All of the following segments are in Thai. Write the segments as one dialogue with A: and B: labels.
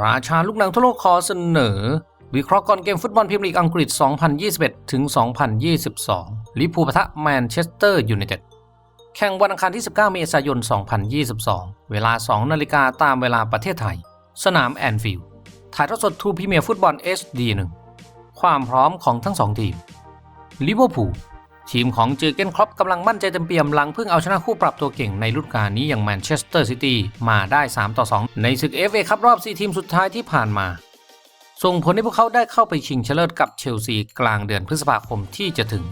A: ราชาลูกหนังทั่วโลกขอเสนอ วิเคราะห์ก่อนเกมฟุตบอลพรีเมียร์ลีกอังกฤษ 2021 ถึง 2022 ลิเวอร์พูปะทะแมนเชสเตอร์ยูไนเต็ด แข่งวันอังคารที่ 19 เมษายน 2022 เวลา 2 นาฬิกาตามเวลาประเทศไทย สนามแอนฟิลด์ ถ่ายทอดสดทูพรีเมียร์ฟุตบอล HD 1 ความพร้อมของทั้งสองทีม ลิเวอร์พูล ทีมของเจอเกนครอปกำลังมั่นใจเต็มเปี่ยมหลังเพิ่งเอาชนะคู่ปรับตัวเก่งในฤดูกาลนี้อย่างแมนเชสเตอร์ซิตี้มาได้ 3 ต่อ 2 ในศึก FA คัพรอบ 4 ทีมสุดท้ายที่ผ่านมา ส่งผลให้พวกเขาได้เข้าไปชิงชนะเลิศกับเชลซีกลางเดือนพฤษภาคมที่จะถึง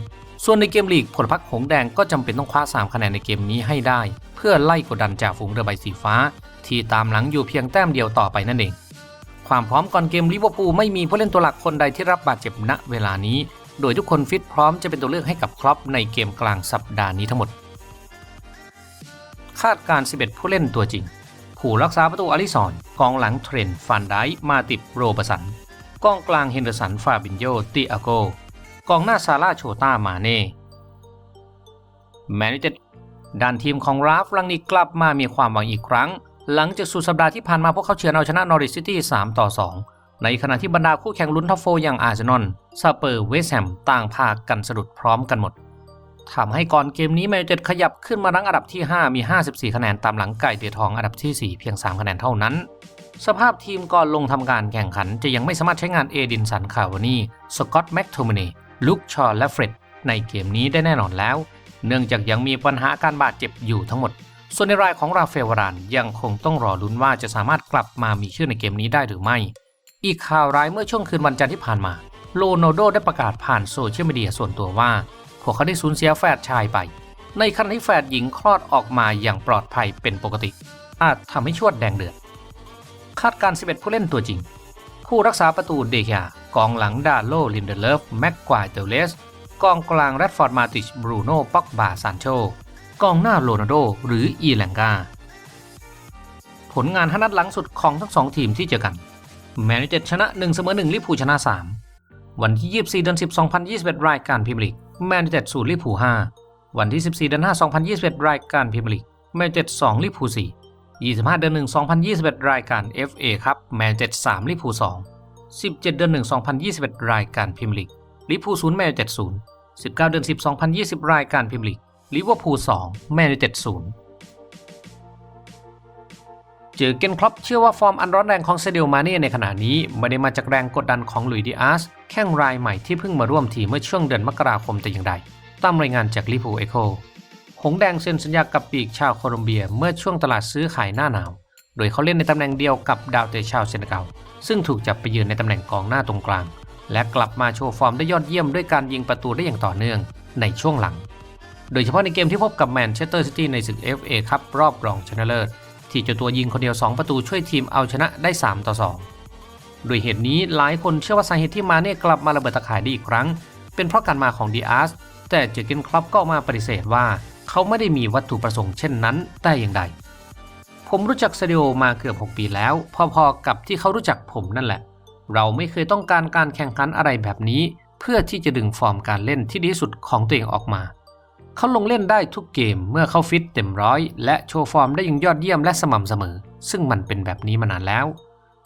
A: ส่วนในเกมลีกผลพักหงแดงก็จำเป็นต้องคว้า 3 คะแนนในเกมนี้ให้ได้ เพื่อไล่กดดันจากฝูงเรือใบสีฟ้า ที่ตามหลังอยู่เพียงแต้มเดียวต่อไปนั่นเองความพร้อมก่อนเกมลิเวอร์พูลไม่มีผู้เล่นตัวหลักคนใดที่รับบาดเจ็บณเวลานี้ โดยทุกคนฟิตพร้อมจะเป็นตัวเลือกให้กับครอปในเกมกลางสัปดาห์นี้ทั้งหมด คาดการ 11 ผู้เล่นตัวจริง ผู้รักษาประตูอลิซอนกองหลังเทรนต์ฟันไดมาติบโรบสันกองกลางเฮนเดอร์สันฟาบินโยติอาโกกองหน้าซาร่าโชต้ามาเน่แมนเต็ดด้านทีมของราฟลังนิกกลับมามีความหวังอีกครั้ง หลังจากสุดสัปดาห์ที่ผ่านมาพวกเขาเฉือนเอาชนะนอริสซิตี้ 3 ต่อ 2 ในขณะที่บรรดาคู่แข่งลุ้นท็อปโฟอย่างอาร์เซนอลซาเปอร์เวสแฮมต่างพากันสะดุดพร้อมกันหมดทำให้ก่อนเกมนี้แมนยูเต็ดขยับขึ้นมารั้งอันดับที่ 5 มี 54 คะแนนตามหลังไก่เดือทองอันดับที่ 4 เพียง 3 คะแนนเท่านั้น สภาพทีมก่อนลงทำการแข่งขัน จะยังไม่สามารถใช้งานเอดินสันคาวานีสกอตต์แม็กโทมินีลุคชอและเฟร็ดในเกมนี้ได้แน่นอนแล้ว เนื่องจากยังมีปัญหาการบาดเจ็บอยู่ทั้งหมด ส่วนในรายของราเฟลวารานยังคงต้องรอลุ้นว่าจะสามารถกลับมามีชื่อในเกมนี้ได้หรือไม่ อีกข่าวร้ายเมื่อช่วงคืนวันจันทร์ที่ผ่านมา โลโนโดได้ประกาศผ่านโซเชียลมีเดียส่วนตัวว่า พวกเขาได้สูญเสียแฝดชายไป ในขณะที่แฝดหญิงคลอดออกมาอย่างปลอดภัยเป็นปกติ อาจทำให้ชวดแดงเดือด คาดการณ์11 ผู้เล่นตัวจริง ผู้รักษาประตูเดคากองหลังดาโลลินเดเลฟแม็กควายเตเลสกองกลางแรดฟอร์ดมาติชบรูโน่ป็อกบาซานโชกองหน้าโรนัลโด หรืออีแลงกาผลงานห้านัดหลังสุดของทั้งสองทีมที่เจอกัน แมนยูเต็ดชนะ1เสมอ1ลิเวอร์พูชนะ 3 วันที่ 24 เดือน 10 2021 รายการพรีเมียร์ลีกแมนยูเต็ด0ลิเวอร์พู5วันที่ 14 เดือน 5 2021 รายการพรีเมียร์ลีกแมนยูเต็ด2ลิเวอร์พู4 25 เดือน 1 2021 รายการ FA ครับแมนยูเต็ด3ลิเวอร์พู2 17 เดือน 1 2021 รายการพรีเมียร์ลีกลิเวอร์พู0แมนยูเต็ด0 19 เดือน 10 2020 รายการพรีเมียร์ลีกลิเวอร์พูล2แมนยูเต็ด0 เจอเกนครอปเชื่อว่าฟอร์มอันร้อนแรงของเซเดลมาเน่ในขณะนี้ ไม่ได้มาจากแรงกดดันของลุยดิอาสแข้งรายใหม่ที่เพิ่งมาร่วมทีมเมื่อช่วงเดือนมกราคมแต่อย่างใด ตามรายงานจากลิพูเอโคหงแดงเซ็นสัญญากับปีกชาวโคลอมเบียเมื่อช่วงตลาดซื้อขายหน้าหนาว โดยเขาเล่นในตำแหน่งเดียวกับดาวเตะชาวเซนเกัลซึ่งถูกจับไปยืนในตำแหน่งกองหน้าตรงกลาง และกลับมาโชว์ฟอร์มได้ยอดเยี่ยมด้วยการยิงประตูได้อย่างต่อเนื่องในช่วงหลัง โดยเฉพาะในเกมที่พบกับแมนเชสเตอร์ซิตี้ในศึก FA ครับรอบรองชนะเลิศ ที่เจ้าตัวยิงคนเดียว 2 ประตูช่วยทีมเอาชนะได้ 3 ต่อ2โดยเหตุนี้หลายคนเชื่อว่าสาเหตุที่มาเน่กลับมาระเบิดตะข่ายได้อีกครั้ง เป็นเพราะการมาของดีอาร์สแต่เจอเกนคลับก็มาปฏิเสธว่า เขาไม่ได้มีวัตถุประสงค์เช่นนั้นแต่อย่างใด ผมรู้จักซาดิโอมาเกือบ 6 ปีแล้ว พอๆกับที่เขารู้จักผมนั่นแหละ เราไม่เคยต้องการการแข่งขันอะไรแบบนี้ เพื่อที่จะดึงฟอร์มการเล่นที่ดีสุดของตัวเองออกมา เขาลงเล่นได้ทุกเกมเมื่อเขาฟิตเต็มร้อย และโชว์ฟอร์มได้อย่างยอดเยี่ยมและสม่ำเสมอ ซึ่งมันเป็นแบบนี้มานานแล้ว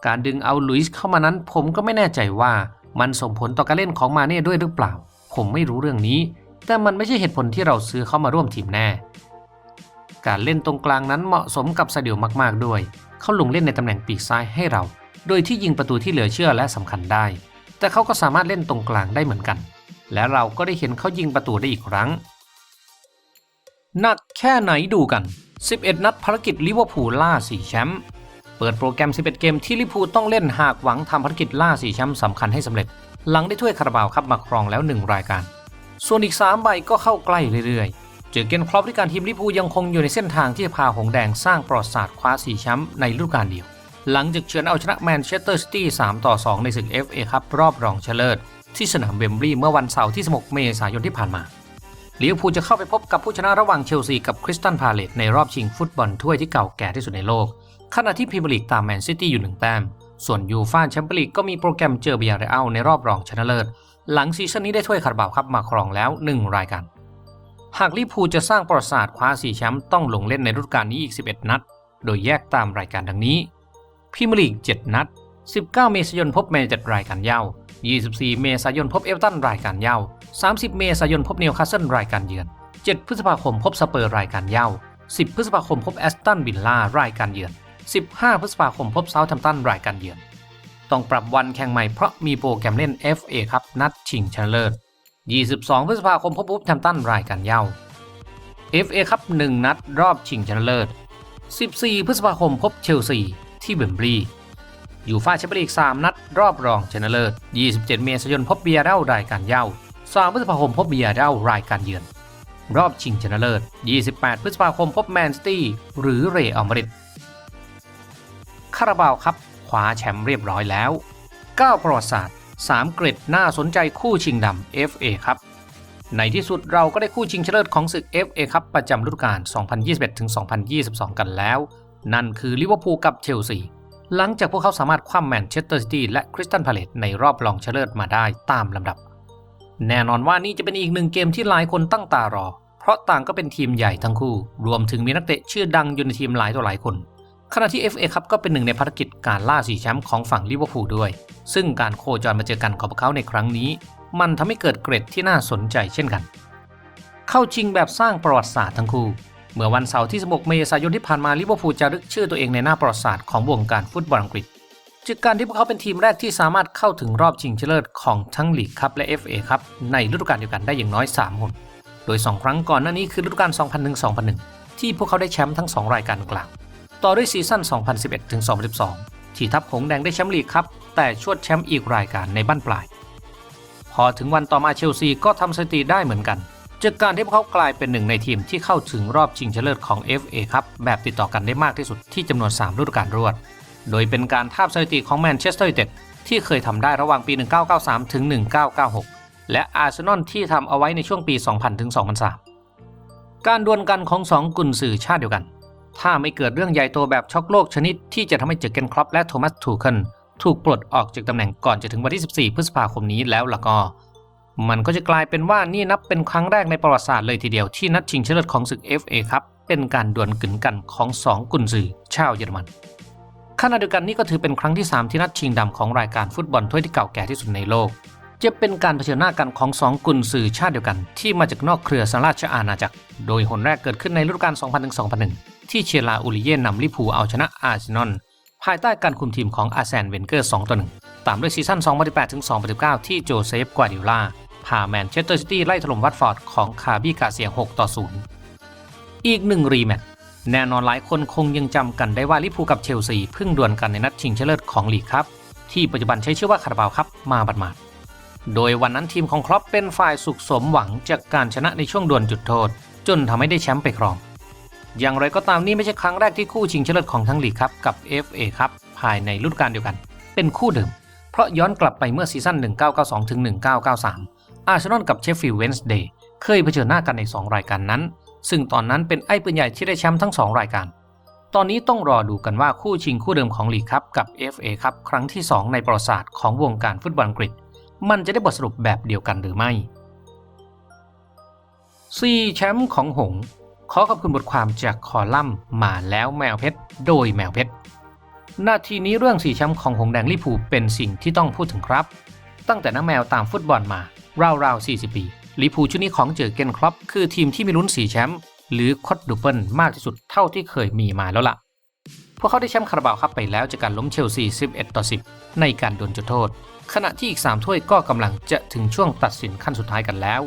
A: การดึงเอาลุยส์เข้ามานั้น ผมก็ไม่แน่ใจว่ามันส่งผลต่อการเล่นของมาเน่ด้วยหรือเปล่า ผมไม่รู้เรื่องนี้ แต่มันไม่ใช่เหตุผลที่เราซื้อเขามาร่วมทีมแน่ การเล่นตรงกลางนั้นเหมาะสมกับซาดิโอมากๆด้วย เขาลงเล่นในตำแหน่งปีกซ้ายให้เรา โดยที่ยิงประตูที่เหลือเชื่อและสำคัญได้ แต่เขาก็สามารถเล่นตรงกลางได้เหมือนกัน และเราก็ได้เห็นเขายิงประตูได้อีกครั้ง หนักแค่ไหนดูกัน 11 นัดภารกิจลิเวอร์พูลล่า4แชมป์ เปิดโปรแกรม 11 เกมที่ลิเวอร์พูลต้องเล่นหากหวังทำภารกิจล่า4แชมป์สำคัญให้สำเร็จ หลังได้ถ้วยคาราบาวครับมาครองแล้ว 1 รายการ ส่วนอีก 3 ใบก็เข้าใกล้เรื่อยๆ เจอเกนครอปที่การทีมลิเวอร์พูลยังคงอยู่ในเส้นทางที่จะพาหงแดงสร้างประวัติศาสตร์คว้า4แชมป์ในฤดูกาลเดียว หลังจากเฉือนเอาชนะแมนเชสเตอร์ซิตี้3ต่อ 2 ในศึก FA ครับรอบรองชนะเลิศที่สนามเวมบลีย์เมื่อวันเสาร์ที่ 16 เมษายนที่ผ่านมา ลิเวอร์พูลจะเข้าไปพบกับผู้ชนะระหว่างเชลซีกับคริสตันพาเลตในรอบชิงฟุตบอลถ้วยที่เก่าแก่ที่สุดในโลก ขณะที่พรีเมียร์ลีกตามแมนซิตี้อยู่หนึ่งแต้ม ส่วนยูฟ่าแชมเปี้ยนลีกก็มีโปรแกรมเจอเบียร์เรอัลในรอบรองชนะเลิศ หลังซีซั่นนี้ได้ถ้วยคาราบาวครับมาครองแล้ว 1 รายการ หากลิเวอร์พูลจะสร้างประวัติศาสตร์คว้า4แชมป์ต้องลงเล่นในฤดูกาลนี้อีก 11 นัด โดยแยกตามรายการดังนี้พรีเมียร์ลีก 7 นัด 19 เมษายนพบแมนเจ็ดรายการเย้า 24 เมษายนพบเอเวอร์ตันรายการเย้า 30 เมษายนพบนิวคาสเซิลรายการเยือน 7 พฤษภาคมพบสเปอร์รายการเย้า 10 พฤษภาคมพบแอสตันวิลล่ารายการเยือน 15 พฤษภาคมพบเซาท์แฮมป์ตันรายการเยือน ต้องปรับวันแข่งใหม่เพราะมีโปรแกรมเล่น FA ครับนัดชิงชนะเลิศ 22 พฤษภาคมพบวูฟแฮมป์ตันรายการเย้า FA ครับ1นัดรอบชิงชนะเลิศ 14 พฤษภาคมพบเชลซีที่เบมบลี ยูฟ่าแชมเปี้ยนลีก 3 นัดรอบรองชนะเลิศ 27 เมษายนพบเบียร์เด้ารายการเย้า 3 พฤษภาคมพบเบียร์เด้ารายการเยือน รอบชิงชนะเลิศ 28 พฤษภาคมพบแมนซิตี้หรือเรอัลมาดริดคาราบาวครับคว้าแชมป์เรียบร้อยแล้ว 9 ประวัติศาสตร์ 3 เกรดน่าสนใจคู่ชิงดำ FA ครับ ในที่สุดเราก็ได้คู่ชิงชนะเลิศของศึก FA ครับประจำฤดูกาล 2021-2022 กันแล้ว นั่นคือลิเวอร์พูลกับเชลซี หลังจากพวกเขาสามารถคว่ำแมนเชสเตอร์ซิตี้และคริสตันพาเลตในรอบรองชนะเลิศมาได้ตามลำดับ แน่นอนว่านี่จะเป็นอีกหนึ่งเกมที่หลายคนตั้งตารอ เพราะต่างก็เป็นทีมใหญ่ทั้งคู่ รวมถึงมีนักเตะชื่อดังอยู่ในทีมหลายต่อหลายคนขณะที่ FA ครับก็เป็นหนึ่งในภารกิจการล่าสีแชมป์ของฝั่งลิเวอร์พูลด้วย ซึ่งการโคจรมาเจอกันของพวกเขาในครั้งนี้ มันทำให้เกิดเกร็ดที่น่าสนใจเช่นกัน เข้าชิงแบบสร้างประวัติศาสตร์ทั้งคู่ เมื่อวันเสาร์ที่ 16 เมษายนที่ผ่านมาลิเวอร์พูลจะรึกชื่อตัวเองในหน้าประวัติศาสตร์ของวงการฟุตบอลอังกฤษจากการที่พวกเขาเป็นทีมแรกที่สามารถเข้าถึงรอบชิงชนะเลิศของทั้งลีกคัพและ FA ครับในฤดูกาลเดียวกันได้อย่างน้อย3คนโดย 2 ครั้งก่อนหน้านี้คือฤดูกาล 2001-2001 ที่พวกเขาได้แชมป์ทั้ง 2 รายการกลาง ต่อด้วยซีซั่น 2011-2012 ที่ทัพหงแดงได้แชมป์ลีกครับแต่ชวดแชมป์อีกรายการในบ้านปลาย พอถึงวันต่อมาเชลซีก็ทำสถิติได้เหมือนกัน จากการที่พวกเขากลายเป็นหนึ่งในทีมที่เข้าถึงรอบชิงชนะเลิศของ FA ครับแบบติดต่อกันได้มากที่สุดที่จำนวน 3 ฤดูกาลรวด โดยเป็นการทาบสถิติของแมนเชสเตอร์ยูไนเต็ดที่เคยทำได้ระหว่างปี 1993 ถึง 1996 และอาร์เซนอลที่ทำเอาไว้ในช่วงปี 2000 ถึง 2003 การดวลกันของ 2 กุนสื่อชาติเดียวกัน ถ้าไม่เกิดเรื่องใหญ่โตแบบช็อกโลกชนิดที่จะทำให้เจอเกนครอปและโทมัสทูเคิลถูกปลดออกจากตำแหน่งก่อนจะถึงวันที่ 14 พฤษภาคมนี้แล้วล่ะก็ มันก็จะกลายเป็นว่านี่นับเป็นครั้งแรกในประวัติศาสตร์เลยทีเดียวที่นัดชิงชนะเลิศของศึก FA ครับเป็นการดวลกึ่งกันของ 2 กุนซือชาวเยอรมันขณะเดียวกันนี่ก็ถือเป็นครั้งที่ 3 ที่นัดชิงดำของรายการฟุตบอลถ้วยที่เก่าแก่ที่สุดในโลก จะเป็นการเผชิญหน้ากันของ 2 กุนซือชาติเดียวกันที่มาจากนอกเครือสหราชอาณาจักร โดยหนแรกเกิดขึ้นในฤดูกาล 2000-2001 ที่เชลาอูริเย่นำลิพูเอาชนะอาร์เซนอลภายใต้การคุมทีมของอาร์แซนเวนเกอร์2ต่อ1ตามด้วยซีซั่น 2018-2019 ที่โจเซฟ กวาดิโอลา พาแมนเชสเตอร์ซิตี้ไล่ถล่มวัตฟอร์ดของคาร์บี้กาเซีย6ต่อ0อีกหนึ่งรีแมตช์แน่นอนหลายคนคงยังจำกันได้ว่าลิพูกับเชลซีเพิ่งดวลกันในนัดชิงชนะเลิศของลีกครับ ที่ปัจจุบันใช้ชื่อว่าคาราบาวครับมาบัดมาดโดยวันนั้นทีมของครอปเป็นฝ่ายสุขสมหวังจากการชนะในช่วงดวลจุดโทษ จนทำให้ได้แชมป์ไปครอง อย่างไรก็ตามนี่ไม่ใช่ครั้งแรกที่คู่ชิงชนะเลิศของทั้งลีกครับกับ FA ครับภายในฤดูกาลเดียวกัน เป็นคู่เดิม เพราะย้อนกลับไปเมื่อซีซั่น 1992-1993 อาร์เซนอลกับเชฟฟิลด์เวนส์เดย์เคยเผชิญหน้ากันใน 2 รายการนั้น ซึ่งตอนนั้นเป็นไอ้ปืนใหญ่ที่ได้แชมป์ทั้ง 2 รายการ ตอนนี้ต้องรอดูกันว่าคู่ชิงคู่เดิมของลีกครับกับ FA ครับครั้งที่ 2 ในประวัติศาสตร์ของวงการฟุตบอลอังกฤษ มันจะได้บทสรุปแบบเดียวกันหรือไม่ซีแชมป์ของหง ขอขอบคุณบทความจากคอลัมน์มาแล้วแมวเพชรโดยแมวเพชรนาทีนี้เรื่องสีแชมป์ของหงแดงลิพูเป็นสิ่งที่ต้องพูดถึงครับ ตั้งแต่น้าแมวตามฟุตบอลมา ราวๆ 40 ปีลิพูชุดนี้ของเจอเกนครอปคือทีมที่มีลุ้นสีแชมป์หรือคอดดูเปิลมากที่สุดเท่าที่เคยมีมาแล้วล่ะ พวกเขาได้แชมป์คาราบาวครับไปแล้วจากการล้มเชลซี 11 ต่อ 10 ในการโดนจุดโทษ ขณะที่อีก 3 ถ้วยก็กำลังจะถึงช่วงตัดสินขั้นสุดท้ายกันแล้ว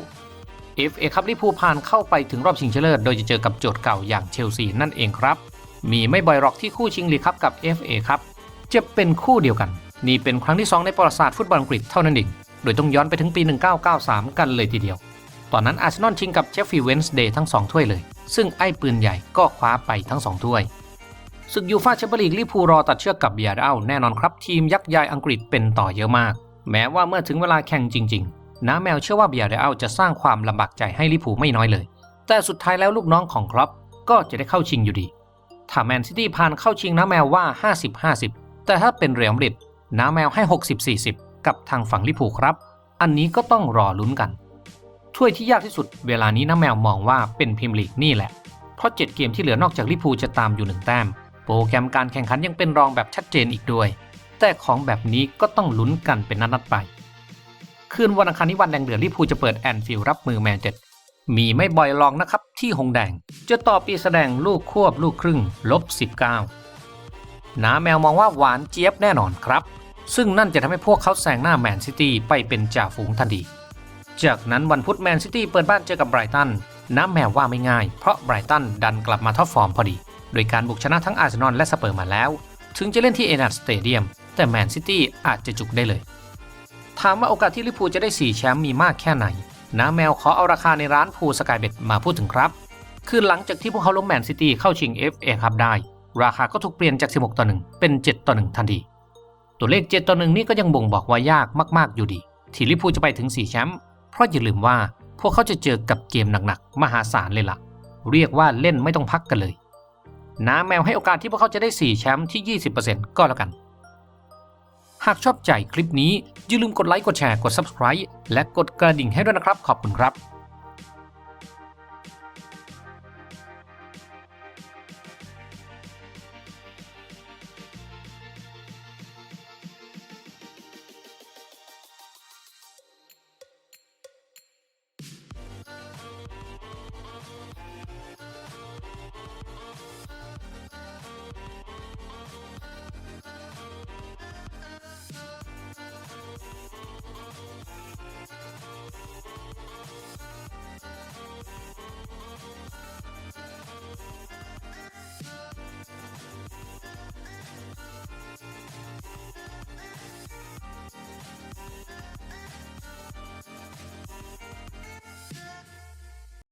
A: FA ครับลิพูผ่านเข้าไปถึงรอบชิงชนะเลิศโดยจะเจอกับโจทย์เก่าอย่างเชลซีนั่นเองครับ มีไม่บ่อยหรอกที่คู่ชิงลีกครับกับ FA ครับจะเป็นคู่เดียวกัน นี่เป็นครั้งที่ 2 ในประวัติศาสตร์ฟุตบอลอังกฤษเท่านั้นเอง โดยต้องย้อนไปถึงปี 1993 กันเลยทีเดียว ตอนนั้นอาร์เซนอลชิงกับเชฟฟิลด์เวนส์เดย์ทั้ง 2 ถ้วยเลย ซึ่งไอ้ปืนใหญ่ก็คว้าไปทั้ง 2 ถ้วยศึกยูฟาแชมเปี้ยนลีกลิพูลรอตัดเชือกกับเบียร์เอาแน่นอนครับทีมยักษ์ใหญ่อังกฤษเป็นต่อเยอะมาก แม้ว่าเมื่อถึงเวลาแข่งจริงๆน้าแมวเชื่อว่าเบียร์เอาจะสร้างความลำบากใจให้ลิพูลไม่น้อยเลย แต่สุดท้ายแล้วลูกน้องของครอปก็จะได้เข้าชิงอยู่ดี ถ้าแมนซิตี้ผ่านเข้าชิงน้าแมวว่า 50-50 แต่ถ้าเป็นเรอัลมาดริดน้าแมวให้ 60-40 กับทางฝั่งลิพูครับ อันนี้ก็ต้องรอลุ้นกันถ้วยที่ยากที่สุดเวลานี้น้าแมวมองว่าเป็นพรีเมียร์ลีกนี่แหละ เพราะ 7 เกมที่เหลือนอกจากลิพูจะตามอยู่1แต้ม โปรแกรมการแข่งขันยังเป็นรองแบบชัดเจนอีกด้วย แต่ของแบบนี้ก็ต้องลุ้นกันเป็นนัดๆไป คืนวันอังคารนี้วันแดงเดือดลิพูจะเปิดแอนฟิลด์รับมือแมนเจ็ดมีไม่บ่อยลองนะครับที่หงแดง จะต่อปีแสดงลูกควบลูกครึ่งลบ19น้าแมวมองว่าหวานเจี๊ยบแน่นอนครับ ซึ่งนั่นจะทำให้พวกเขาแซงหน้าแมนซิตี้ไปเป็นจ่าฝูงทันที จากนั้นวันพุธแมนซิตี้เปิดบ้านเจอกับไบรตัน น้ำแมวว่าไม่ง่าย เพราะไบรตันดันกลับมาท็อปฟอร์มพอดี โดยการบุกชนะทั้งอาร์เซนอลและสเปอร์มาแล้ว ถึงจะเล่นที่เอนัดสเตเดียม แต่แมนซิตี้อาจจะจุกได้เลย ถามว่าโอกาสที่ลิเวอร์พูจะได้ 4 แชมป์มีมากแค่ไหน น้าแมวขอเอาราคาในร้านพูสกายเบ็ดมาพูดถึงครับ คือหลังจากที่พวกเขาล้มแมนซิตี้เข้าชิง FA ครับได้ ราคาก็ถูกเปลี่ยนจาก 16 ต่อ 1 เป็น 7 ต่อ 1 ทันที ตัวเลข 7 ต่อ1นี่ก็ยังบ่งบอกว่ายากมากๆอยู่ดี ที่ลิเวอร์พูจะไปถึง 4 แชมป์ เพราะอย่าลืมว่าพวกเขาจะเจอกับเกมหนักๆ มหาศาลเลยล่ะ เรียกว่าเล่นไม่ต้องพักกันเลย น้าแมวให้โอกาสที่พวกเขาจะได้ 4 แชมป์ที่ 20%ก็แล้วกัน หากชอบใจคลิปนี้อย่าลืมกดไลค์ กดแชร์ กด Subscribe และกดกระดิ่งให้ด้วยนะครับ ขอบคุณครับ